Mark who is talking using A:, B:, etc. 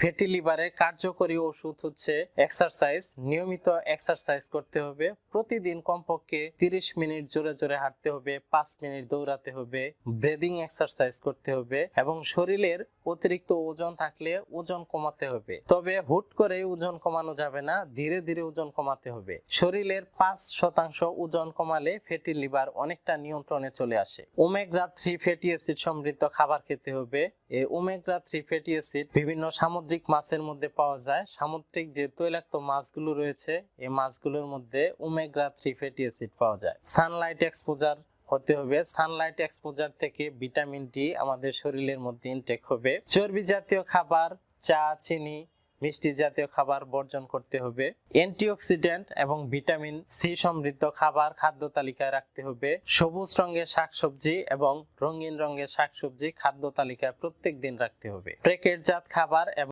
A: Fatty লিভারে কার্যকরী ওষুধ হচ্ছে এক্সারসাইজ নিয়মিত এক্সারসাইজ করতে হবে। প্রতিদিন কমপক্ষে তিরিশ মিনিট জোরে জোরে হাঁটতে হবে, পাঁচ মিনিট দৌড়াতে হবে ব্রেদিং এক্সারসাইজ করতে হবে এবং শরীরের অতিরিক্ত ওজন থাকলে ওজন কমাতে হবে। তবে হুট করে ওজন কমানো যাবে না, ধীরে ধীরে ওজন কমাতে হবে। শরীরের পাঁচ শতাংশ ওজন কমালে ফ্যাটি লিভার অনেকটা নিয়ন্ত্রণে চলে আসে। ওমেগ্রা থ্রি ফ্যাটি অ্যাসিড সমৃদ্ধ খাবার খেতে হবে। এই ওমেগ্রা থ্রি ফ্যাটি অ্যাসিড বিভিন্ন সামুদ্রিক মাছের মধ্যে পাওয়া যায়। সামুদ্রিক যে তৈলাক্ত মাছগুলো রয়েছে, এই মাছগুলোর মধ্যে ওমেগ্রা থ্রি ফ্যাটি অ্যাসিড পাওয়া যায়। সানলাইট এক্সপোজার হতে হবে। সানলাইট এক্সপোজার থেকে ভিটামিন ডি আমাদের শরীরের মধ্যে ইনটেক হবে। চর্বি জাতীয় খাবার, চা, চিনি মিষ্টি জাতীয় খাবার বর্জন করতে হবে। অ্যান্টিঅক্সিডেন্ট এবং ভিটামিন সি সমৃদ্ধ খাবার খাদ্য তালিকায় রাখতে হবে। সবুজ রঙের শাকসবজি এবং রঙিন রঙের শাকসবজি খাদ্য তালিকায় প্রত্যেক দিন রাখতে হবে। প্যাকেটজাত খাবার এবং